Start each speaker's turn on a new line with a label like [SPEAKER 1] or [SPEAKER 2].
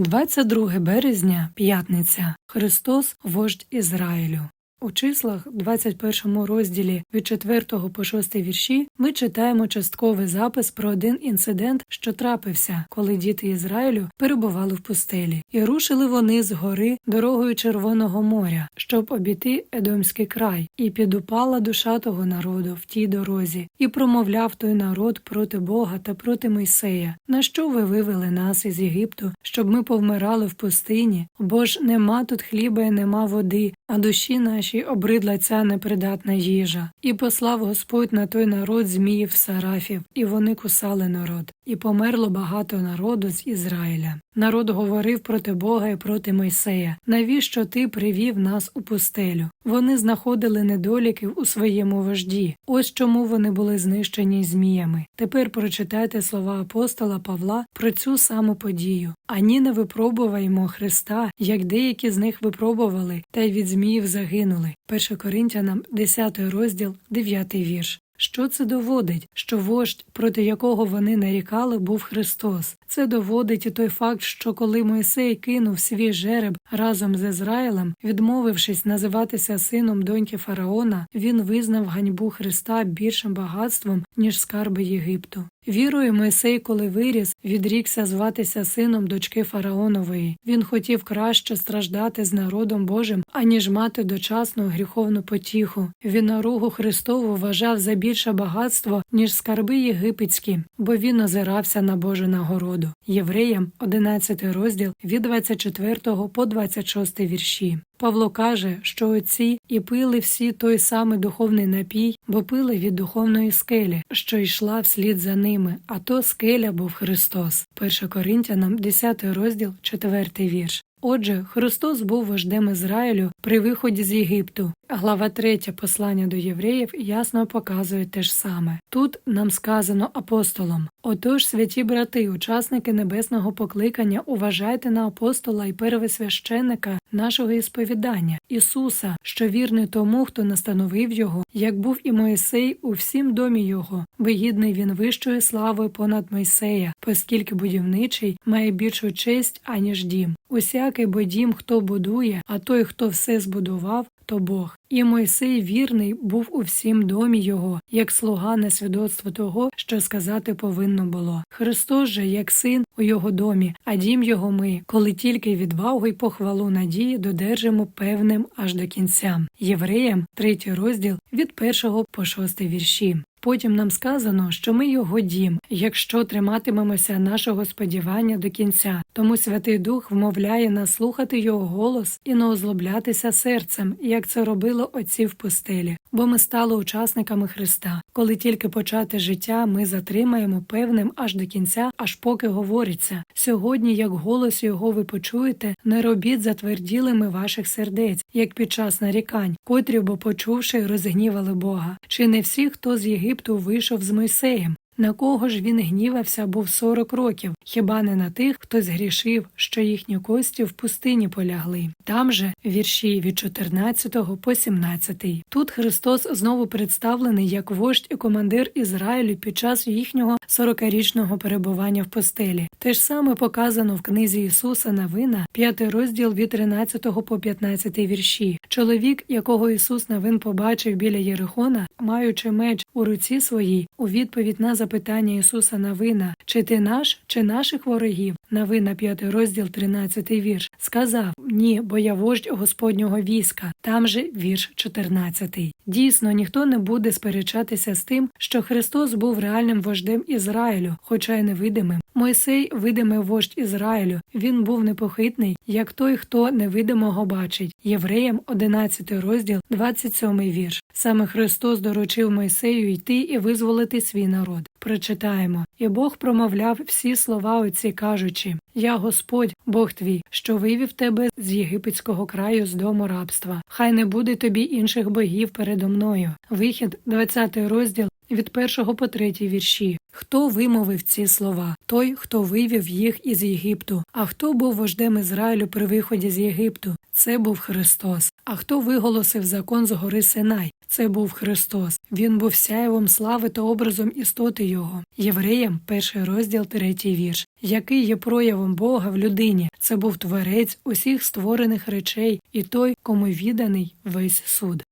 [SPEAKER 1] 22 березня, п'ятниця. Христос, вождь Ізраїлю. У числах, 21 розділі від 4 по 6 вірші, ми читаємо частковий запис про один інцидент, що трапився, коли діти Ізраїлю перебували в пустелі, і рушили вони з гори дорогою Червоного моря, щоб обійти Едомський край, і підупала душа того народу в тій дорозі, і промовляв той народ проти Бога та проти Мойсея. На що ви вивели нас із Єгипту, щоб ми повмирали в пустині? Бо ж нема тут хліба і нема води, а душі нашій обридла ця непридатна їжа. І послав Господь на той народ зміїв сарафів, і вони кусали народ. І померло багато народу з Ізраїля. Народ говорив проти Бога і проти Мойсея. Навіщо ти привів нас у пустелю? Вони знаходили недоліків у своєму вожді. Ось чому вони були знищені зміями. Тепер прочитайте слова апостола Павла про цю саму подію. Ані не випробуваємо Христа, як деякі з них випробували, та й від зміїв загинули. 1 Коринтянам, 10 розділ, 9 вірш. Що це доводить? Що вождь, проти якого вони нарікали, був Христос. Це доводить і той факт, що коли Мойсей кинув свій жереб разом з Ізраїлем, відмовившись називатися сином доньки Фараона, він визнав ганьбу Христа більшим багатством, ніж скарби Єгипту. Вірою Мойсей, коли виріс, відрікся зватися сином дочки Фараонової. Він хотів краще страждати з народом Божим, аніж мати дочасну гріховну потіху. Він наругу Христову вважав за більше багатство, ніж скарби єгипетські, бо він озирався на Божу нагороду. Євреям 11 розділ від 24 по 26 вірші. Павло каже, що отці і пили всі той самий духовний напій, бо пили від духовної скелі, що йшла вслід за ними, а то скеля був Христос. 1 Коринтянам, 10 розділ, 4 вірш. Отже, Христос був вождем Ізраїлю при виході з Єгипту. Глава 3 послання до євреїв ясно показує те ж саме. Тут нам сказано апостолом: Отож, святі брати, учасники небесного покликання, уважайте на апостола і первосвященника нашого ісповідання, Ісуса, що вірний тому, хто настановив його, як був і Моїсей у всім домі його, вигідний він вищою славою понад Мойсея, оскільки будівничий має більшу честь, аніж дім. Усякий бо дім, хто будує, а той, хто все збудував, то Бог. І Мойсей вірний був у всім домі його, як слуга на свідоцтво того, що сказати повинно було. Христос же, як син у його домі, а дім його ми, коли тільки відвагу й похвалу надії додержимо певним аж до кінця. Євреям, третій розділ від першого по шостий вірші. Потім нам сказано, що ми його дім, якщо триматимемося нашого сподівання до кінця. Тому Святий Дух вмовляє нас слухати його голос і не озлоблятися серцем, як це робило отці в пустелі. Бо ми стали учасниками Христа. Коли тільки почати життя, ми затримаємо певним аж до кінця, аж поки говориться. Сьогодні, як голос його ви почуєте, не робіть затверділими ваших сердець, як під час нарікань, котрі, бо почувши, розгнівали Бога. Чи не всі, хто з Єгипту вийшов з Мойсеєм? На кого ж він гнівався був сорок років, хіба не на тих, хто згрішив, що їхні кості в пустині полягли? Там же вірші від 14 по 17. Тут Христос знову представлений як вождь і командир Ізраїлю під час їхнього сорокарічного перебування в постелі. Те ж саме показано в книзі Ісуса Навина, п'ятий розділ від 13 по 15 вірші. Чоловік, якого Ісус Навин побачив біля Єрихона, маючи меч у руці своїй, у відповідь на запитання Ісуса Навина, чи ти наш, чи наших ворогів, Навина 5 розділ 13 вірш, сказав Ні, бо я вождь Господнього війська, там же вірш 14. Дійсно, ніхто не буде сперечатися з тим, що Христос був реальним вождем Ізраїлю, хоча й невидимим. Мойсей видимий вождь Ізраїлю. Він був непохитний, як той, хто невидимого бачить. Євреям 11 розділ, 27 вірш. Саме Христос доручив Мойсею йти і визволити свій народ. Прочитаємо, і Бог промовляв всі слова оці, кажучи: Я Господь, Бог твій, що вивів тебе з єгипетського краю з дому рабства. Хай не буде тобі інших богів передо мною. Вихід, 20 розділ. Від першого по третій вірші хто вимовив ці слова? Той, хто вивів їх із Єгипту. А хто був вождем Ізраїлю при виході з Єгипту? Це був Христос. А хто виголосив закон з гори Синай? Це був Христос. Він був сяєвом слави та образом істоти Його. Євреям, перший розділ, третій вірш, який є проявом Бога в людині. Це був творець усіх створених речей і той, кому відданий весь суд.